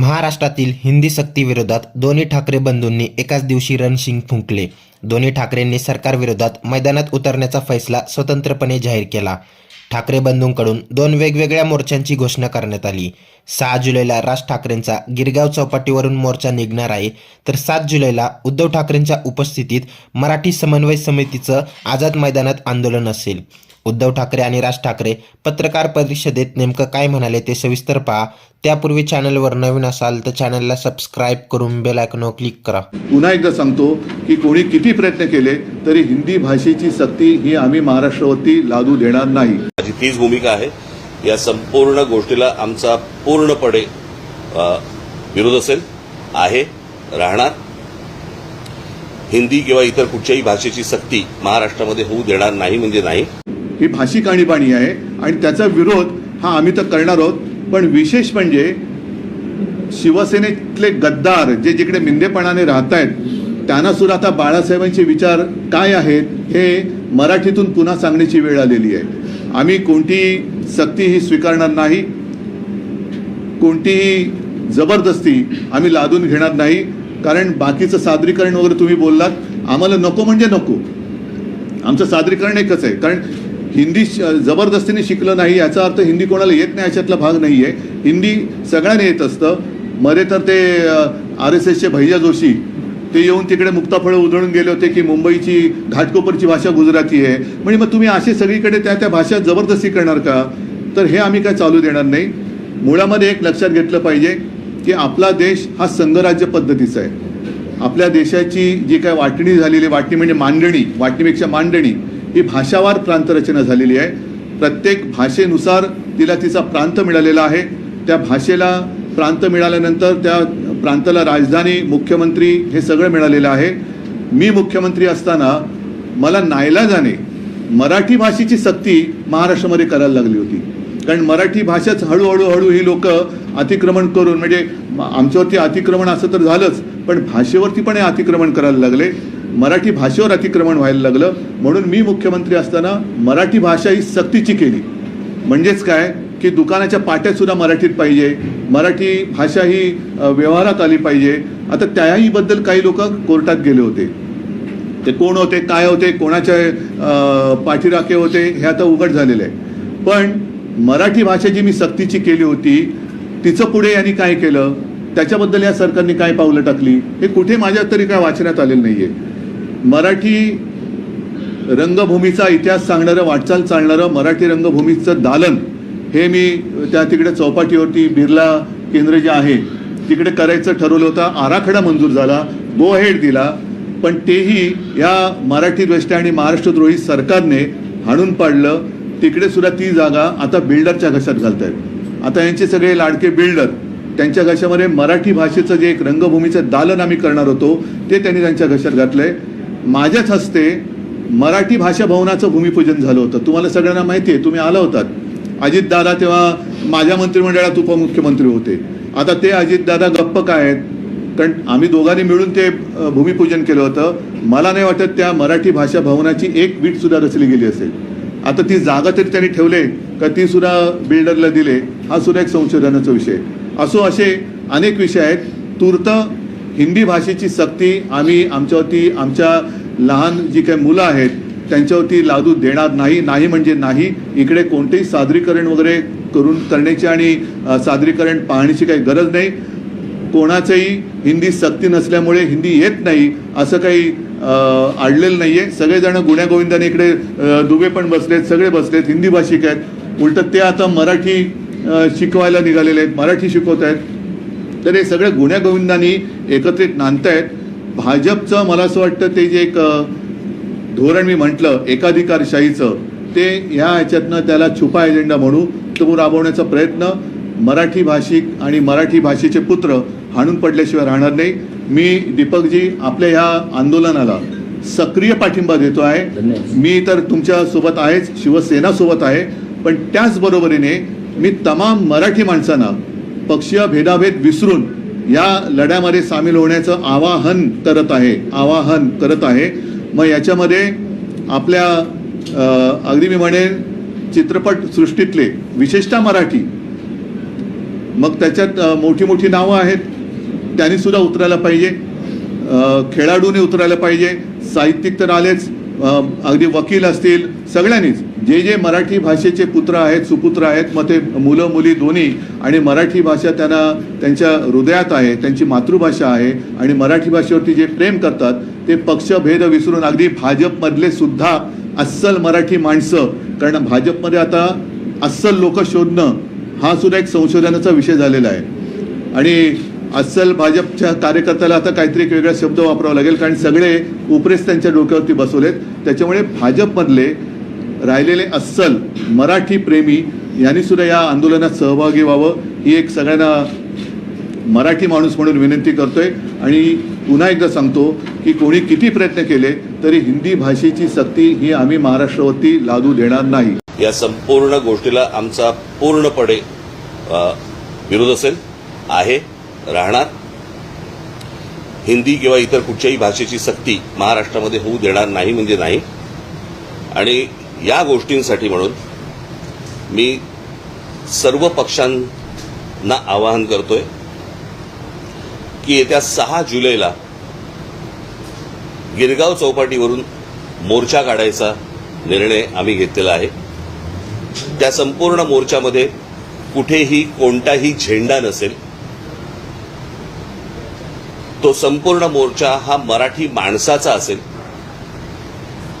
महाराष्ट्रातील हिंदी सक्तीविरोधात दोन्ही ठाकरे बंधूंनी एकाच दिवशी रणशिंग फुंकले. दोन्ही ठाकरेंनी सरकारविरोधात मैदानात उतरण्याचा फैसला स्वतंत्रपणे जाहीर केला. ठाकरे बंधूंकडून दोन वेगवेगळ्या मोर्चांची घोषणा करण्यात आली. सहा जुलैला राज ठाकरेंचा गिरगाव चौपाटीवरून मोर्चा निघणार आहे तर सात जुलैला उद्धव ठाकरेंच्या उपस्थितीत मराठी समन्वय समितीचं आझाद मैदानात आंदोलन असेल. उद्धव ठाकरे आणि राज ठाकरे पत्रकार परिषदेत नेमकं काय म्हणाले ते सविस्तर पहा. त्यापूर्वी चॅनलवर नवीन असाल तर चॅनलला सबस्क्राईब करून बेल आयकॉनवर क्लिक करा. पुन्हा एकदा सांगतो की कोणी किती प्रयत्न केले तरी हिंदी भाषेची सक्ती ही आम्ही महाराष्ट्रावरती लादू देणार नाही. माझी तीच भूमिका आहे. या संपूर्ण गोष्टीला आमचा पूर्णपणे विरोध असेल आहे राहणार. हिंदी किंवा इतर कुठच्याही भाषेची सक्ती महाराष्ट्रामध्ये होऊ देणार नाही म्हणजे नाही. ही भाषिक आणीबाणी आहे आणि त्याचा विरोध हा आम्ही तर करणार आहोत. पण विशेष म्हणजे शिवसेनेतले गद्दार जे जिकडे मिंदेपणाने राहत आहेत त्यांना सुद्धा आता बाळासाहेबांचे विचार काय आहेत हे मराठीतून पुन्हा सांगण्याची वेळ आलेली आहे. आम्ही कोणतीही सक्ती ही स्वीकारणार नाही कोणतीही जबरदस्ती आम्ही लादून घेणार नाही कारण बाकीचं सादरीकरण वगैरे तुम्ही बोललात आम्हाला नको म्हणजे नको. आमचं सादरीकरण एकच आहे कारण हिंदी श- जबरदस्तीने शिकलं नाही याचा अर्थ हिंदी कोणाला येत नाही याच्यातला भाग नाही आहे हिंदी सगळ्यांना येत असतं. मध्ये तर ते आर एस एसचे भैया जोशी ते येऊन तिकडे मुक्ताफळं उधळून गेले होते की मुंबईची घाटकोपरची भाषा गुजराती आहे. म्हणजे मग तुम्ही असे सगळीकडे त्या त्या भाषा जबरदस्ती करणार का? तर हे आम्ही काय चालू देणार नाही. मुळामध्ये एक लक्षात घेतलं पाहिजे की आपला देश हा संघराज्य पद्धतीचा आहे. आपल्या देशाची जी काय वाटणी झालेली वाटणी म्हणजे मांडणी वाटणीपेक्षा मांडणी ही भाषावार प्रांतरचना झालेली आहे. प्रत्येक भाषेनुसार तिला तिचा प्रांत मिळालेला आहे. त्या भाषेला प्रांत मिळाल्यानंतर त्या प्रांताला राजधानी मुख्यमंत्री हे सगळं मिळालेलं आहे. मी मुख्यमंत्री असताना मला नाईलाजाने मराठी भाषेची सक्ती महाराष्ट्रामध्ये करायला लागली होती. कारण मराठी भाषाच हळूहळू हळू ही लोक अतिक्रमण करून म्हणजे आमच्यावरती अतिक्रमण असं तर झालंच पण भाषेवरती पण हे अतिक्रमण करायला लागले. मराठी भाषेवर अतिक्रमण व्हायला लागलं. म्हणून मी मुख्यमंत्री असताना मराठी भाषा ही सक्तीची केली. म्हणजेच काय? की दुकानाच्या पाट्यासुद्धा मराठीत पाहिजे. मराठी भाषा ही व्यवहारात आली पाहिजे. आता त्याहीबद्दल काही लोक कोर्टात गेले होते. ते कोण होते? काय होते? कोणाच्या पाठीराखे होते? हे आता उघड झालेलं आहे. पण मराठी भाषा जी मी सक्तीची केली होती तिचं पुढे यांनी काय केलं? त्याच्याबद्दल या सरकारने काय पावलं टाकली? हे कुठे माझ्या तरी काय वाचण्यात आलेलं नाही आहे मराठी रंगभूमीचा इतिहास सांगणारं वाटचाल चालणारं मराठी रंगभूमीचं दालन हे मी त्या तिकडे चौपाटीवरती बिर्ला केंद्र जे आहे तिकडे करायचं ठरवलं होतं. आराखडा मंजूर झाला गो हेड दिला. पण तेही या मराठी द्वेष्टी आणि महाराष्ट्रद्रोही सरकारने हाणून पाडलं. तिकडे सुद्धा ती जागा आता बिल्डरच्या घशात घालत आहेत आता यांचे सगळे लाडके बिल्डर त्यांच्या घशामध्ये मराठी भाषेचं जे एक रंगभूमीचं दालन आम्ही करणार होतो ते त्यांनी त्यांच्या घशात घातलं आहे माझ्याच हस्ते मराठी भाषा भवनाचं भूमिपूजन झालं होतं. तुम्हाला सगळ्यांना माहिती आहे तुम्ही आला होतात. अजितदादा तेव्हा माझ्या मंत्रिमंडळात उपमुख्यमंत्री होते. आता ते अजितदादा गप्प काय आहेत? कारण आम्ही दोघांनी मिळून ते भूमिपूजन केलं होतं. मला नाही वाटत त्या मराठी भाषा भवनाची एक वीट सुद्धा रचली गेली असेल. आता ती जागा तरी त्यांनी ठेवले का ती सुद्धा बिल्डरला दिले हा सुद्धा एक संशोधनाचा विषय असो असे अनेक विषय आहेत. तूर्त हिंदी भाषेची सक्ती आम्ही आमच्यावरती आमच्या लहान जी काही मुलं आहेत त्यांच्यावरती लादू देणार नाही नाही म्हणजे नाही. इकडे कोणतेही सादरीकरण वगैरे करून करण्याची आणि सादरीकरण पाहण्याची काही गरज नाही. कोणाचंही हिंदी सक्ती नसल्यामुळे हिंदी येत नाही असं काही आडलेलं नाही आहे सगळेजण गुण्यागोविंदाने इकडे दुबे पण बसलेत सगळे बसलेत हिंदी भाषिक आहेत. उलटं ते आता मराठी शिकवायला निघालेले आहेत मराठी शिकवत आहेत. तर हे सगळे गुण्यागोविंदानी एकत्रित नांदतायत. भाजपचं मला असं वाटतं ते जे एक धोरण मी म्हटलं एकाधिकारशाहीचं ते ह्या ह्याच्यातनं त्याला छुपा एजेंडा म्हणू तो राबवण्याचा प्रयत्न. मराठी भाषिक आणि मराठी भाषेचे पुत्र हाणून पडल्याशिवाय राहणार नाही. मी दीपकजी आपल्या ह्या आंदोलनाला सक्रिय पाठिंबा देतो आहे. मी तर तुमच्यासोबत आहेच शिवसेना सोबत आहे. पण त्याचबरोबरीने मी तमाम मराठी माणसांना पक्षीय भेदाभेद विसरून या लढ्यामध्ये सामील होण्याचं आवाहन करत आहे आवाहन करत आहे. मग याच्यामध्ये आपल्या अगदी मी म्हणेन चित्रपट सृष्टीतले विशेषतः मराठी मग त्याच्यात मोठी मोठी नावं आहेत. त्यांनी सुद्धा उतरायला पाहिजे. खेळाडूने उतरायला पाहिजे. साहित्यिक तर आलेच. अगदी वकील असतील सगळ्यांनीच. जे जे मराठी भाषेचे पुत्र आहेत सुपुत्र आहेत मग ते मुलं मुली दोन्ही आणि मराठी भाषा त्यांना त्यांच्या हृदयात आहे त्यांची मातृभाषा आहे आणि मराठी भाषेवरती जे प्रेम करतात ते पक्षभेद विसरून अगदी भाजपमधले सुद्धा अस्सल मराठी माणसं कारण भाजपमध्ये आता अस्सल लोक शोधणं हा सुद्धा एक संशोधनाचा विषय झालेला आहे. आणि अस्सल भाजपच्या कार्यकर्त्याला आता काहीतरी एक वेगळा शब्द वापरावा लागेल कारण सगळे उपरेस त्यांच्या डोक्यावरती बसवलेत. त्याच्यामुळे भाजपमधले राहिलेले अस्सल मराठी प्रेमी यांनी सुद्धा या आंदोलनात सहभागी व्हावं ही एक सगळ्यांना मराठी माणूस म्हणून विनंती करतोय. आणि पुन्हा एकदा सांगतो की कोणी किती प्रयत्न केले तरी हिंदी भाषेची सक्ती ही आम्ही महाराष्ट्रावरती लादू देणार नाही. या संपूर्ण गोष्टीला आमचा पूर्णपणे विरोध असेल आहे राहणार. हिंदी किंवा इतर कुठच्याही भाषेची सक्ती महाराष्ट्रामध्ये होऊ देणार नाही म्हणजे नाही. आणि या गोष्टींसाठी म्हणून मी सर्व पक्षांना आवाहन करतोय की येत्या सहा जुलैला गिरगाव चौपाटीवरून मोर्चा काढायचा निर्णय आम्ही घेतलेला आहे. त्या संपूर्ण मोर्चामध्ये कुठेही कोणताही झेंडा नसेल. तो संपूर्ण मोर्चा हा मराठी माणसाचा असेल.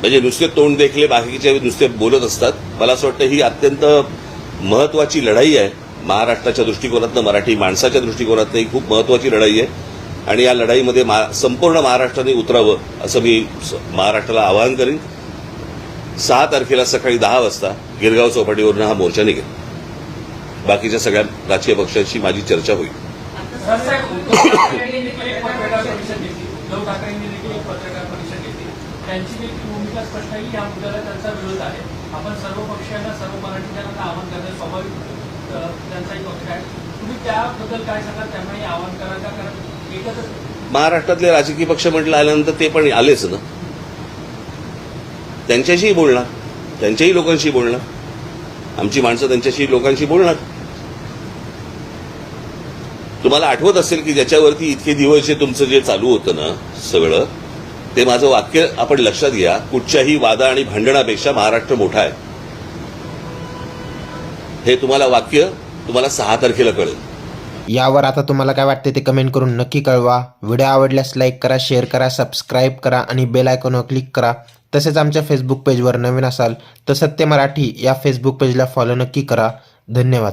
म्हणजे नुसते तोंड देखले बाकीचे नुसते बोलत असतात. मला असं वाटतं ही अत्यंत महत्वाची लढाई आहे. महाराष्ट्राच्या दृष्टिकोनातनं मराठी माणसाच्या दृष्टिकोनातनं ही खूप महत्वाची लढाई आहे. आणि या लढाईमध्ये मा- संपूर्ण महाराष्ट्राने उतरावं असं मी स- महाराष्ट्राला आवाहन करेन. सहा तारखेला सकाळी दहा वाजता गिरगाव चौपाटीवरून हा मोर्चा निघेल. बाकीच्या सगळ्या राजकीय पक्षांशी माझी चर्चा होईल. त्यांची देखील भूमिका स्पष्ट आहे की या मुद्द्याला त्यांचा विरोध आहे. आपण सर्व पक्षांना सर्व मराठी मराठीजनांना आवाहन करणं स्वाभाविक त्यांचाही पक्ष आहे. तुम्ही त्याबद्दल काय सांगा त्यांनाही आवाहन करा का? कारण एकच महाराष्ट्रातले राजकीय पक्ष म्हटलं आल्यानंतर ते पण आलेच ना. त्यांच्याशीही बोलणार. त्यांच्याही लोकांशी बोलणार. आमची माणसं त्यांच्याशी लोकांशी बोलणार. तुम्हाला आठवत असेल की ज्याच्यावरती इतके दिवस जे तुमचं जे चालू होतं ना सगळं ते माझं वाक्य आपण लक्षात घ्या. कुठच्याही वादा आणि भांडणापेक्षा महाराष्ट्र मोठा आहे. हे तुम्हाला वाक्य तुम्हाला सहा तारखेला कळेल. यावर आता तुम्हाला काय वाटते ते कमेंट करून नक्की कळवा. व्हिडिओ आवडल्यास लाईक करा शेअर करा सबस्क्राईब करा आणि बेल आयकॉनवर क्लिक करा. तसेच आमच्या फेसबुक पेजवर नवीन असाल तर सत्य मराठी या फेसबुक पेजला फॉलो नक्की करा. धन्यवाद.